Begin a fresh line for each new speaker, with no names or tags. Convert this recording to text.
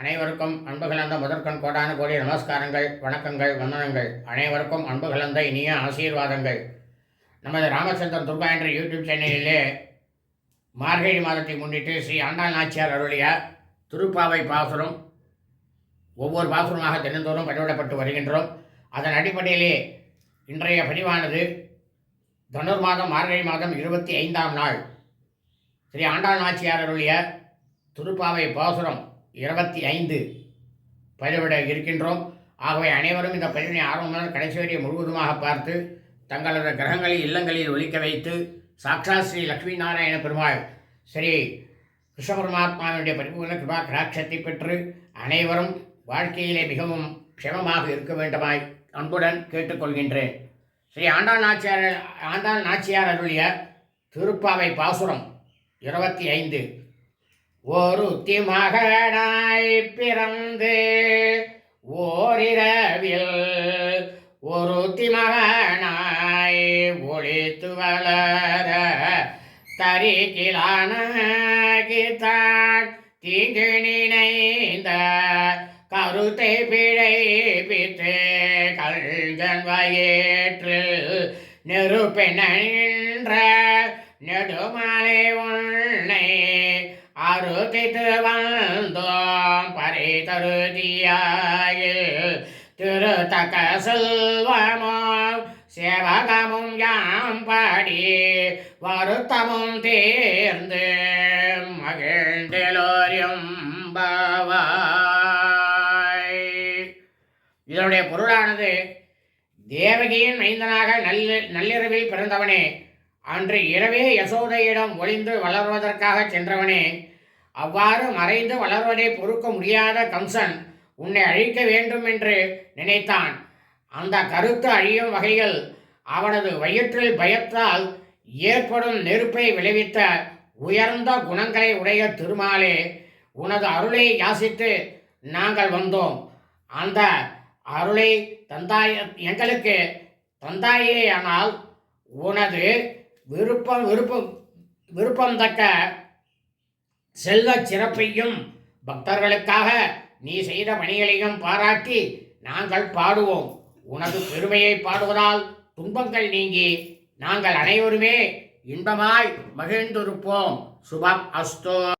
அனைவருக்கும் அன்பு கலந்த முதற்கண் கோடான கோடி நமஸ்காரங்கள் வணக்கங்கள் வந்தனங்கள். அனைவருக்கும் அன்பு கலந்த இனிய ஆசீர்வாதங்கள். நமது ராமச்சந்திரன் துர்கா என்ற யூடியூப் சேனலிலே மார்கழி மாதத்தை முன்னிட்டு ஸ்ரீ ஆண்டாள் நாச்சியார் அருளிய திருப்பாவை பாசுரம் ஒவ்வொரு பாசுரமாக தினந்தோறும் பதிவிடப்பட்டு வருகின்றோம். அதன் அடிப்படையிலே இன்றைய பதிவானது தனுர் மாதம் மார்கழி மாதம் இருபத்தி ஐந்தாம் நாள். ஸ்ரீ ஆண்டாள் நாச்சியார் அருளிய திருப்பாவை பாசுரம் இருபத்தி ஐந்து பதிவிட இருக்கின்றோம். ஆகவே அனைவரும் இந்த பதிவினை ஆர்வம் முதல் கடைசி வரையை முழுவதுமாக பார்த்து தங்களது கிரகங்களில் இல்லங்களில் ஒழிக்க வைத்து சாக்ஷாத் ஸ்ரீ லக்ஷ்மி நாராயண பெருமாள் ஸ்ரீ கிருஷ்ண பரமாத்மாவினுடைய பரிபூர்ண கிருபா கடாட்சத்தை பெற்று அனைவரும் வாழ்க்கையிலே மிகவும் க்ஷமமாக இருக்க வேண்டுமாய் அன்புடன் கேட்டுக்கொள்கின்றேன். ஸ்ரீ ஆண்டாள் நாச்சியார் ஆண்டாள் நாச்சியார் அருளிய திருப்பாவை பாசுரம் இருபத்தி ஐந்து. ஒருத்தி மகனாய் பிறந்து ஓரிரவில் ஒருத்தி மகனாய் ஒழித்து வளர தரிக்கிலான தீங்கு நினைந்த கருத்தை பிழைப்பித்து கல்கன் வயிற்றில் நெருப்பென்ற நெடுமலை உன்னை அறுதித்து வந்தோம் பறை தருதியாயில் திருத்தக்க செல்வமோ சேவகமும் யாம் பாடி வருத்தமும் தேர்ந்து மகிழ்ந்தெலோரியம் பாவாய் இதனுடைய பொருளானது தேவகியின் மைந்தனாக நல்ல நள்ளிரவில் பிறந்தவனே. அன்று இரவே யசோதையிடம் ஒளிந்து வளர்வதற்காக சென்றவனே. அவ்வாறு மறைந்து வளர்வதை பொறுக்க முடியாத கம்சன் உன்னை அழிக்க வேண்டும் என்று நினைத்தான். அந்த கருத்து அழியும் வகையில் அவனது வயிற்றில் பயத்தால் ஏற்படும் நெருப்பை விளைவித்த உயர்ந்த குணங்களை உடைய திருமாலே உனது அருளை யாசித்து நாங்கள் வந்தோம். அந்த அருளை தந்தாய எங்களுக்கு தந்தாயே ஆனால் உனது விருப்பம் விருப்பம் விருப்பம் தக்க செல்வ சிறப்பையும் பக்தர்களுக்காக நீ செய்த பணிகளையும் பாராட்டி நாங்கள் பாடுவோம். உனது பெருமையை பாடுவதால் துன்பங்கள் நீங்கி நாங்கள் அனைவருமே இன்பமாய் மகிழ்ந்திருப்போம். சுபம் அஸ்தோ